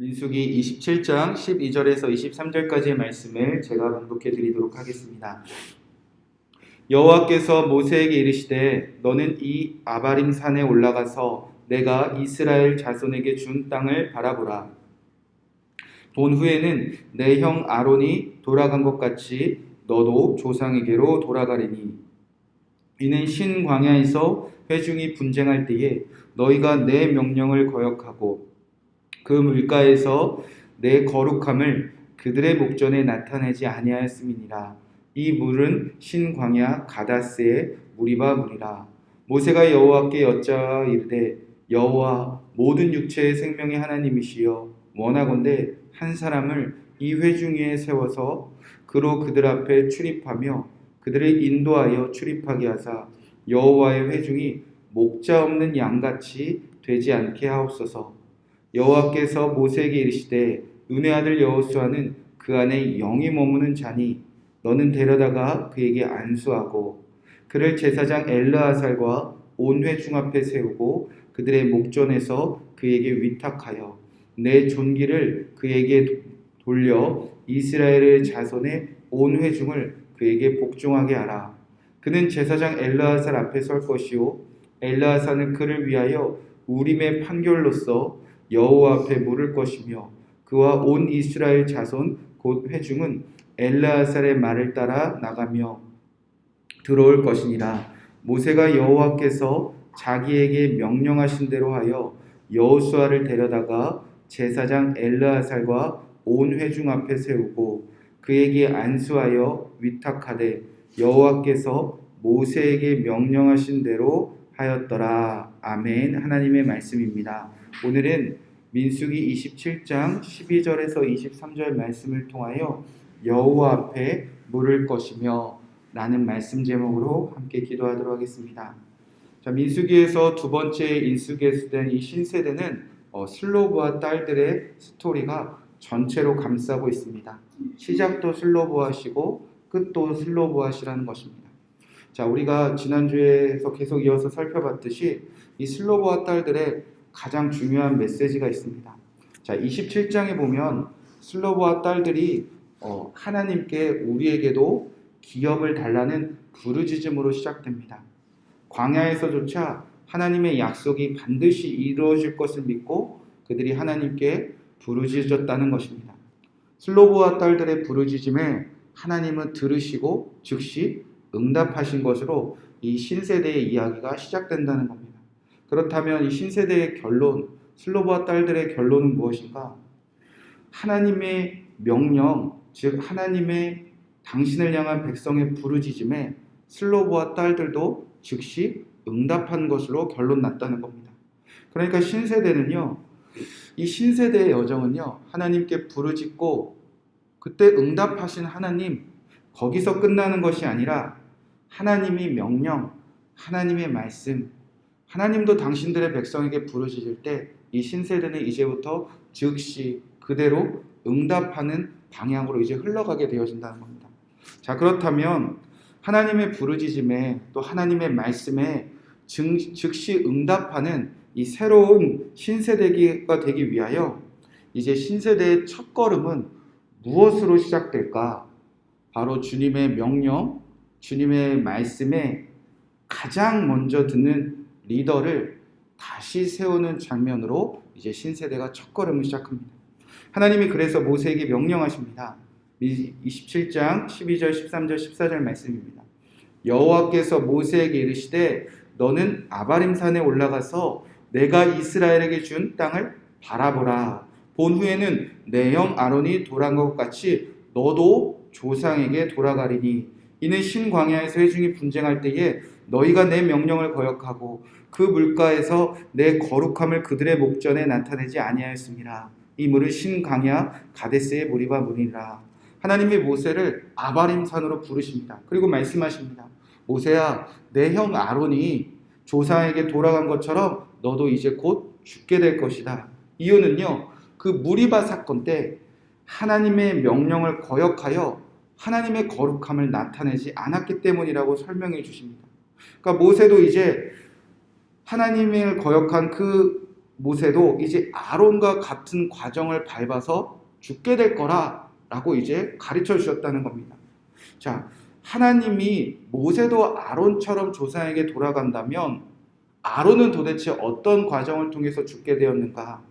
민수기 27장 12절에서 23절까지의 말씀을 제가 봉독해 드리도록 하겠습니다. 여호와께서 모세에게 이르시되 너는 이 아바림 산에 올라가서 내가 이스라엘 자손에게 준 땅을 바라보라. 본 후에는 내 형 아론이 돌아간 것 같이 너도 조상에게로 돌아가리니 이는 신 광야에서 회중이 분쟁할 때에 너희가 내 명령을 거역하고 그 물가에서 내 거룩함을 그들의 목전에 나타내지 아니하였음이니라. 이 물은 신광야 가다스의 무리바 물이라. 모세가 여호와께 여짜 이르되 여호와 모든 육체의 생명의 하나님이시여 원하건대 한 사람을 이 회중 위에 세워서 그로 그들 앞에 출입하며 그들을 인도하여 출입하게 하사 여호와의 회중이 목자 없는 양같이 되지 않게 하옵소서. 여호와께서 모세에게 이르시되 눈의 아들 여호수아는 그 안에 영이 머무는 자니 너는 데려다가 그에게 안수하고 그를 제사장 엘르아살과 온 회중 앞에 세우고 그들의 목전에서 그에게 위탁하여 내 존귀를 그에게 돌려 이스라엘의 자손의 온 회중을 그에게 복종하게 하라. 그는 제사장 엘르아살 앞에 설 것이요 엘르아살은 그를 위하여 우림의 판결로서 여호와 앞에 물을 것이며 그와 온 이스라엘 자손 곧 회중은 엘르아살의 말을 따라 나가며 들어올 것이니라 모세가 여호와께서 자기에게 명령하신 대로 하여 여호수아를 데려다가 제사장 엘르아살과 온 회중 앞에 세우고 그에게 안수하여 위탁하되 여호와께서 모세에게 명령하신 대로 하였더라. 아멘. 하나님의 말씀입니다. 오늘은 민수기 27장 12절에서 23절 말씀을 통하여 여호와 앞에 물을 것이며 라는 말씀 제목으로 함께 기도하도록 하겠습니다. 자, 민수기에서 두 번째 인수기에 쓰된 이 신세대는 어, 슬로브와 딸들의 스토리가 전체로 감싸고 있습니다. 시작도 슬로브하시고 끝도 슬로브하시라는 것입니다. 자, 우리가 지난주에서 계속 이어서 살펴봤듯이 이 슬로브와 딸들의 가장 중요한 메시지가 있습니다. 자, 27장에 보면 슬로브와 딸들이 어, 하나님께 우리에게도 기업을 달라는 부르짖음으로 시작됩니다. 광야에서조차 하나님의 약속이 반드시 이루어질 것을 믿고 그들이 하나님께 부르짖었다는 것입니다. 슬로브와 딸들의 부르짖음에 하나님은 들으시고 즉시 응답하신 것으로 이 신세대의 이야기가 시작된다는 겁니다. 그렇다면 이 신세대의 결론, 슬로브와 딸들의 결론은 무엇인가? 하나님의 명령, 즉 하나님의 당신을 향한 백성의 부르짖음에 슬로브와 딸들도 즉시 응답한 것으로 결론 났다는 겁니다. 그러니까 신세대는요, 이 신세대의 여정은요, 하나님께 부르짖고 그때 응답하신 하나님, 거기서 끝나는 것이 아니라 하나님이 명령, 하나님의 말씀, 하나님도 당신들의 백성에게 부르짖을 때 이 신세대는 이제부터 즉시 그대로 응답하는 방향으로 이제 흘러가게 되어진다는 겁니다. 자, 그렇다면 하나님의 부르짖음에 또 하나님의 말씀에 증, 즉시 응답하는 이 새로운 신세대가 되기 위하여 이제 신세대의 첫 걸음은 무엇으로 시작될까? 바로 주님의 명령, 주님의 말씀에 가장 먼저 듣는 리더를 다시 세우는 장면으로 이제 신세대가 첫 걸음을 시작합니다. 하나님이 그래서 모세에게 명령하십니다. 27장 12절, 13절, 14절 말씀입니다. 여호와께서 모세에게 이르시되 너는 아바림 산에 올라가서 내가 이스라엘에게 준 땅을 바라보라. 본 후에는 내 형 아론이 돌아간 것 같이 너도 조상에게 돌아가리니 이는 신광야에서 회중이 분쟁할 때에 너희가 내 명령을 거역하고 그 물가에서 내 거룩함을 그들의 목전에 나타내지 아니하였습니다. 이 물은 신광야 가데스의 무리바 문이라. 하나님이 모세를 아바림 산으로 부르십니다. 그리고 말씀하십니다. 모세야, 내 형 아론이 조상에게 돌아간 것처럼 너도 이제 곧 죽게 될 것이다. 이유는요, 그 무리바 사건 때 하나님의 명령을 거역하여 하나님의 거룩함을 나타내지 않았기 때문이라고 설명해 주십니다. 그러니까 모세도 이제 하나님을 거역한 그 모세도 이제 아론과 같은 과정을 밟아서 죽게 될 거라라고 이제 가르쳐 주셨다는 겁니다. 자, 하나님이 모세도 아론처럼 조상에게 돌아간다면 아론은 도대체 어떤 과정을 통해서 죽게 되었는가?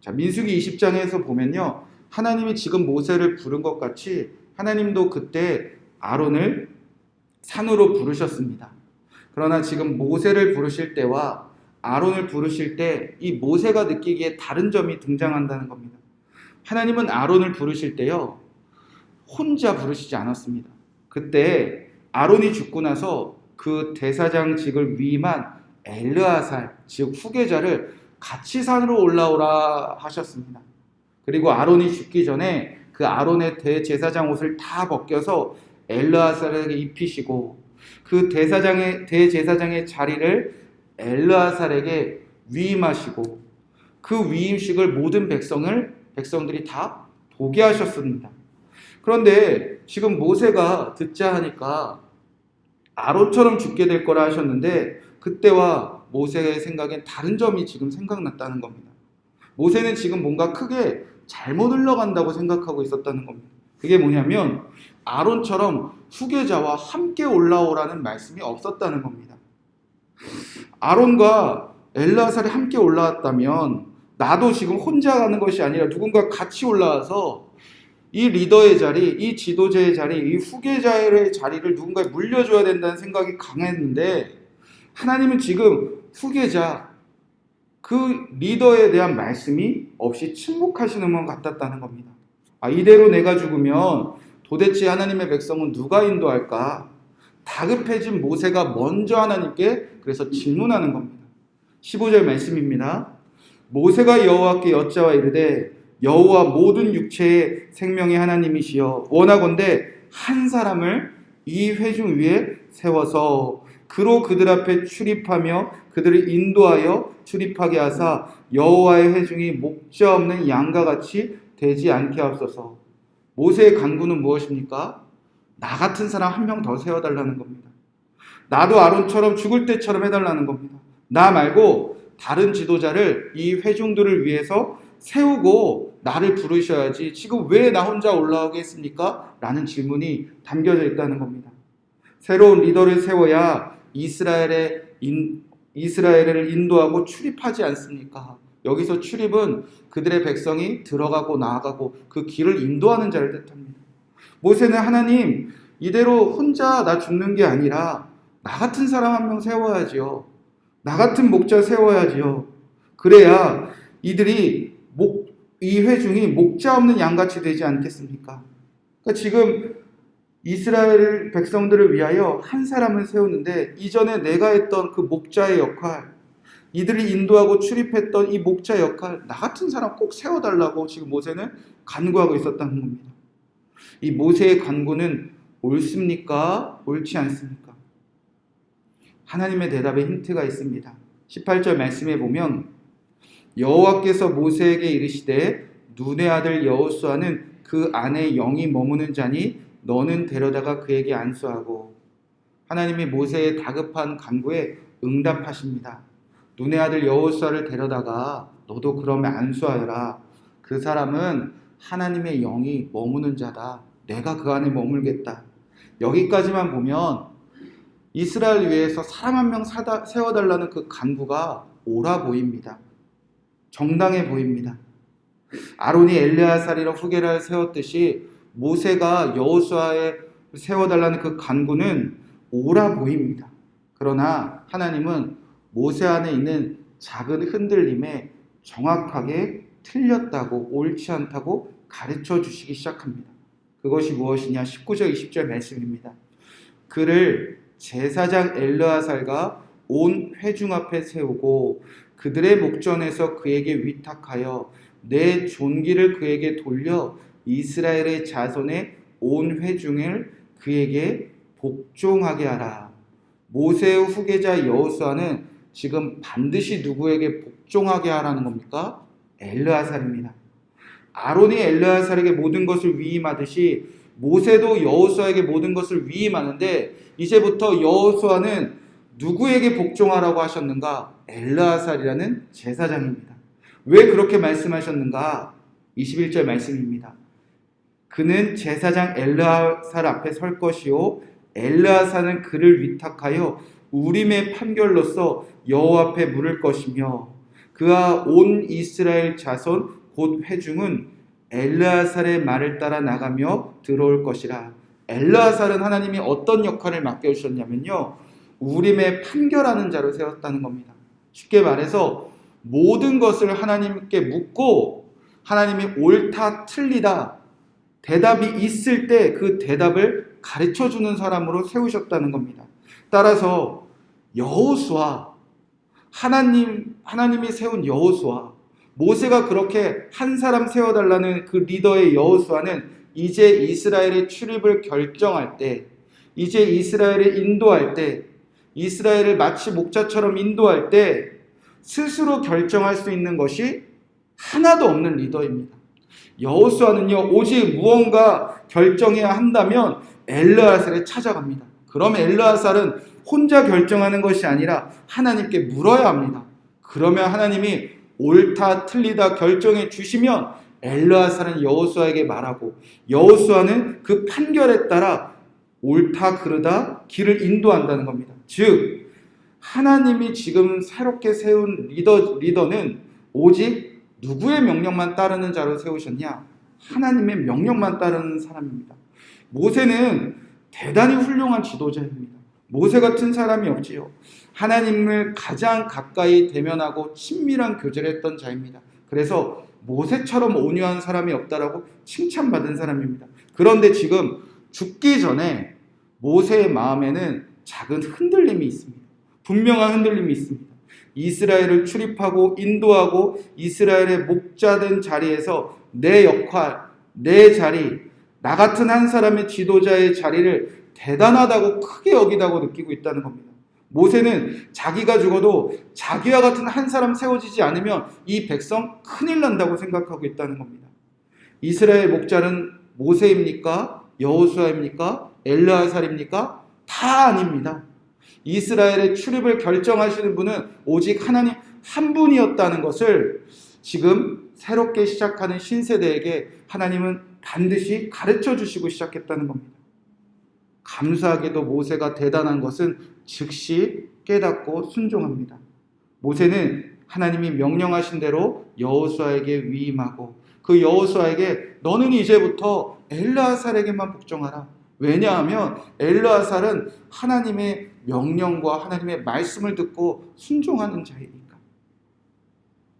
자, 민수기 20장에서 보면요. 하나님이 지금 모세를 부른 것 같이 하나님도 그때 아론을 산으로 부르셨습니다. 그러나 지금 모세를 부르실 때와 아론을 부르실 때 이 모세가 느끼기에 다른 점이 등장한다는 겁니다. 하나님은 아론을 부르실 때요. 혼자 부르시지 않았습니다. 그때 아론이 죽고 나서 그 대사장직을 위임한 엘르아살, 즉 후계자를 같이 산으로 올라오라 하셨습니다. 그리고 아론이 죽기 전에 그 아론의 대제사장 옷을 다 벗겨서 엘르아살에게 입히시고 그 대사장의 대제사장의 자리를 엘르아살에게 위임하시고 그 위임식을 모든 백성을 백성들이 다 보게 하셨습니다. 그런데 지금 모세가 듣자 하니까 아론처럼 죽게 될 거라 하셨는데 그때와 모세의 생각엔 다른 점이 지금 생각났다는 겁니다. 모세는 지금 뭔가 크게 잘못 흘러간다고 생각하고 있었다는 겁니다. 그게 뭐냐면 아론처럼 후계자와 함께 올라오라는 말씀이 없었다는 겁니다. 아론과 엘라살이 함께 올라왔다면 나도 지금 혼자 가는 것이 아니라 누군가 같이 올라와서 이 리더의 자리, 이 지도자의 자리, 이 후계자의 자리를 누군가에 물려줘야 된다는 생각이 강했는데 하나님은 지금 후계자, 그 리더에 대한 말씀이 없이 침묵하시는 것 같았다는 겁니다. 아, 이대로 내가 죽으면 도대체 하나님의 백성은 누가 인도할까? 다급해진 모세가 먼저 하나님께 그래서 질문하는 겁니다. 15절 말씀입니다. 모세가 여호와께 여짜와 이르되 여호와 모든 육체의 생명의 하나님이시여 원하건대 한 사람을 이 회중 위에 세워서 그로 그들 앞에 출입하며 그들을 인도하여 출입하게 하사 여호와의 회중이 목자 없는 양과 같이 되지 않게 하옵소서. 모세의 간구는 무엇입니까? 나 같은 사람 한 명 더 세워달라는 겁니다. 나도 아론처럼 죽을 때처럼 해달라는 겁니다. 나 말고 다른 지도자를 이 회중들을 위해서 세우고 나를 부르셔야지 지금 왜 나 혼자 올라오게 했습니까? 라는 질문이 담겨져 있다는 겁니다. 새로운 리더를 세워야 이스라엘의 인, 이스라엘을 인도하고 출입하지 않습니까? 여기서 출입은 그들의 백성이 들어가고 나아가고 그 길을 인도하는 자를 뜻합니다. 모세는 하나님 이대로 혼자 나 죽는 게 아니라 나 같은 사람 한 명 세워야지요. 나 같은 목자 세워야지요. 그래야 이들이 목, 이 회중이 목자 없는 양같이 되지 않겠습니까? 그러니까 지금 이스라엘 백성들을 위하여 한 사람을 세우는데 이전에 내가 했던 그 목자의 역할, 이들이 인도하고 출입했던 이 목자 역할, 나 같은 사람 꼭 세워달라고 지금 모세는 간구하고 있었다는 겁니다. 이 모세의 간구는 옳습니까? 옳지 않습니까? 하나님의 대답에 힌트가 있습니다. 18절 말씀에 보면 여호와께서 모세에게 이르시되 눈의 아들 여호수아는 그 안에 영이 머무는 자니 너는 데려다가 그에게 안수하고 하나님이 모세의 다급한 간구에 응답하십니다. 눈의 아들 여호수아를 데려다가 너도 그러면 안수하여라. 그 사람은 하나님의 영이 머무는 자다. 내가 그 안에 머물겠다. 여기까지만 보면 이스라엘 위해서 사람 한 명 세워달라는 그 간구가 옳아 보입니다. 정당해 보입니다. 아론이 엘레아살이라 후계를 세웠듯이 모세가 여호수아에 세워달라는 그 간구는 옳아 보입니다. 그러나 하나님은 모세 안에 있는 작은 흔들림에 정확하게 틀렸다고 옳지 않다고 가르쳐 주시기 시작합니다. 그것이 무엇이냐? 19절 20절 말씀입니다. 그를 제사장 엘르아살과 온 회중 앞에 세우고 그들의 목전에서 그에게 위탁하여 내 존귀를 그에게 돌려 이스라엘의 자손의 온 회중을 그에게 복종하게 하라. 모세의 후계자 여호수아는 지금 반드시 누구에게 복종하게 하라는 겁니까? 엘르아살입니다. 아론이 엘르아살에게 모든 것을 위임하듯이 모세도 여호수아에게 모든 것을 위임하는데 이제부터 여호수아는 누구에게 복종하라고 하셨는가? 엘르아살이라는 제사장입니다. 왜 그렇게 말씀하셨는가? 21절 말씀입니다. 그는 제사장 엘르아살 앞에 설 것이요 엘르아살은 그를 위탁하여 우림의 판결로서 여호와 앞에 물을 것이며 그와 온 이스라엘 자손 곧 회중은 엘르아살의 말을 따라 나가며 들어올 것이라. 엘르아살은 하나님이 어떤 역할을 맡겨 주셨냐면요. 우림의 판결하는 자로 세웠다는 겁니다. 쉽게 말해서 모든 것을 하나님께 묻고 하나님이 옳다 틀리다 대답이 있을 때 그 대답을 가르쳐 주는 사람으로 세우셨다는 겁니다. 따라서 여호수아 하나님 하나님이 세운 여호수아 모세가 그렇게 한 사람 세워 달라는 그 리더의 여호수아는 이제 이스라엘의 출입을 결정할 때 이제 이스라엘을 인도할 때 이스라엘을 마치 목자처럼 인도할 때 스스로 결정할 수 있는 것이 하나도 없는 리더입니다. 여호수아는요 오직 무언가 결정해야 한다면 엘르아살에 찾아갑니다. 그럼 엘르아살은 혼자 결정하는 것이 아니라 하나님께 물어야 합니다. 그러면 하나님이 옳다 틀리다 결정해 주시면 엘르아살은 여호수아에게 말하고 여호수아는 그 판결에 따라 옳다 그르다 길을 인도한다는 겁니다. 즉 하나님이 지금 새롭게 세운 리더 리더는 오직 누구의 명령만 따르는 자로 세우셨냐? 하나님의 명령만 따르는 사람입니다. 모세는 대단히 훌륭한 지도자입니다. 모세 같은 사람이 없지요. 하나님을 가장 가까이 대면하고 친밀한 교제를 했던 자입니다. 그래서 모세처럼 온유한 사람이 없다라고 칭찬받은 사람입니다. 그런데 지금 죽기 전에 모세의 마음에는 작은 흔들림이 있습니다. 분명한 흔들림이 있습니다. 이스라엘을 출입하고 인도하고 이스라엘의 목자된 자리에서 내 역할, 내 자리, 나 같은 한 사람의 지도자의 자리를 대단하다고 크게 여기다고 느끼고 있다는 겁니다. 모세는 자기가 죽어도 자기와 같은 한 사람 세워지지 않으면 이 백성 큰일 난다고 생각하고 있다는 겁니다. 이스라엘 목자는 모세입니까? 여호수아입니까? 엘르아살입니까? 다 아닙니다. 이스라엘의 출입을 결정하시는 분은 오직 하나님 한 분이었다는 것을 지금 새롭게 시작하는 신세대에게 하나님은 반드시 가르쳐 주시고 시작했다는 겁니다. 감사하게도 모세가 대단한 것은 즉시 깨닫고 순종합니다. 모세는 하나님이 명령하신 대로 여호수아에게 위임하고 그 여호수아에게 너는 이제부터 엘르아살에게만 복종하라. 왜냐하면 엘르아살은 하나님의 명령과 하나님의 말씀을 듣고 순종하는 자이니까.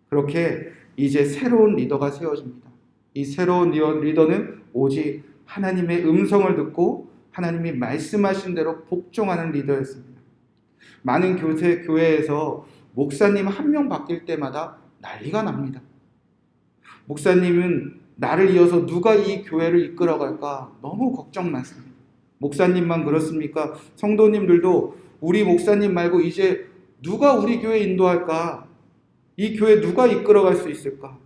그렇게 이제 새로운 리더가 세워집니다. 이 새로운 리더는 오직 하나님의 음성을 듣고 하나님이 말씀하신 대로 복종하는 리더였습니다. 많은 교회, 교회에서 목사님 한 명 바뀔 때마다 난리가 납니다. 목사님은 나를 이어서 누가 이 교회를 이끌어갈까 너무 걱정 많습니다. 목사님만 그렇습니까? 성도님들도 우리 목사님 말고 이제 누가 우리 교회 인도할까? 이 교회 누가 이끌어갈 수 있을까?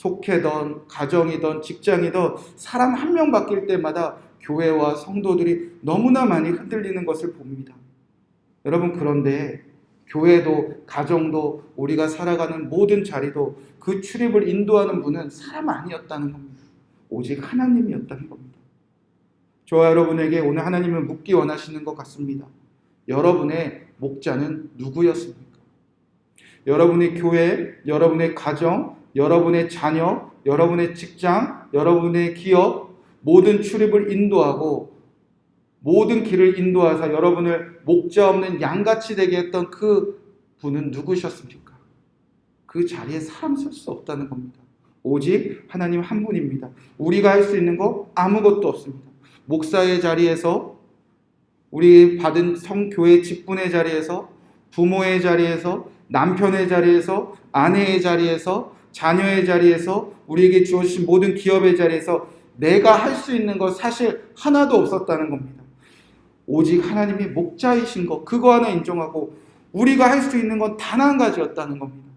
속해던 가정이던 직장이던 사람 한 명 바뀔 때마다 교회와 성도들이 너무나 많이 흔들리는 것을 봅니다. 여러분 그런데 교회도 가정도 우리가 살아가는 모든 자리도 그 출입을 인도하는 분은 사람 아니었다는 겁니다. 오직 하나님이었다는 겁니다. 저와 여러분에게 오늘 하나님은 묻기 원하시는 것 같습니다. 여러분의 목자는 누구였습니까? 여러분의 교회, 여러분의 가정, 여러분의 자녀, 여러분의 직장, 여러분의 기업, 모든 출입을 인도하고 모든 길을 인도하사 여러분을 목자 없는 양같이 되게 했던 그 분은 누구셨습니까? 그 자리에 사람 쓸 수 없다는 겁니다. 오직 하나님 한 분입니다. 우리가 할 수 있는 거 아무것도 없습니다. 목사의 자리에서 우리 받은 성교회 직분의 자리에서 부모의 자리에서 남편의 자리에서 아내의 자리에서 자녀의 자리에서 우리에게 주어진 모든 기업의 자리에서 내가 할 수 있는 것 사실 하나도 없었다는 겁니다. 오직 하나님이 목자이신 것 그거 하나 인정하고 우리가 할 수 있는 건 단 한 가지였다는 겁니다.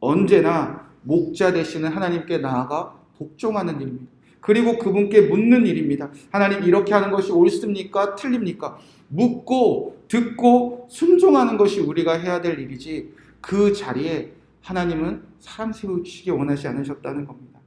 언제나 목자 되시는 하나님께 나아가 복종하는 일입니다. 그리고 그분께 묻는 일입니다. 하나님 이렇게 하는 것이 옳습니까? 틀립니까? 묻고 듣고 순종하는 것이 우리가 해야 될 일이지 그 자리에 하나님은 사람 세우시기 원하지 않으셨다는 겁니다.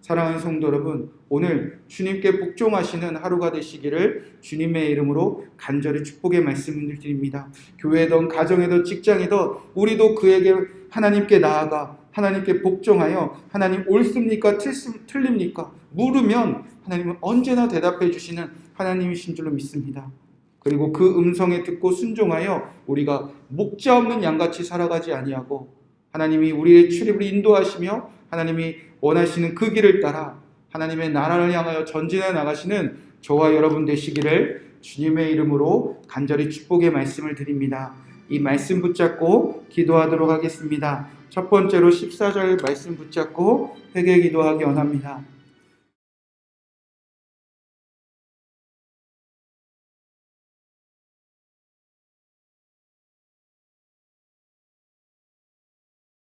사랑하는 성도 여러분, 오늘 주님께 복종하시는 하루가 되시기를 주님의 이름으로 간절히 축복의 말씀을 드립니다. 교회든 가정이든 직장이든 우리도 그에게 하나님께 나아가 하나님께 복종하여 하나님 옳습니까 틀- 틀립니까 물으면 하나님은 언제나 대답해 주시는 하나님이신 줄로 믿습니다. 그리고 그 음성에 듣고 순종하여 우리가 목자 없는 양같이 살아가지 아니하고 하나님이 우리의 출입을 인도하시며 하나님이 원하시는 그 길을 따라 하나님의 나라를 향하여 전진해 나가시는 저와 여러분 되시기를 주님의 이름으로 간절히 축복의 말씀을 드립니다. 이 말씀 붙잡고 기도하도록 하겠습니다. 첫 번째로 14절 말씀 붙잡고 회개 기도하기 원합니다.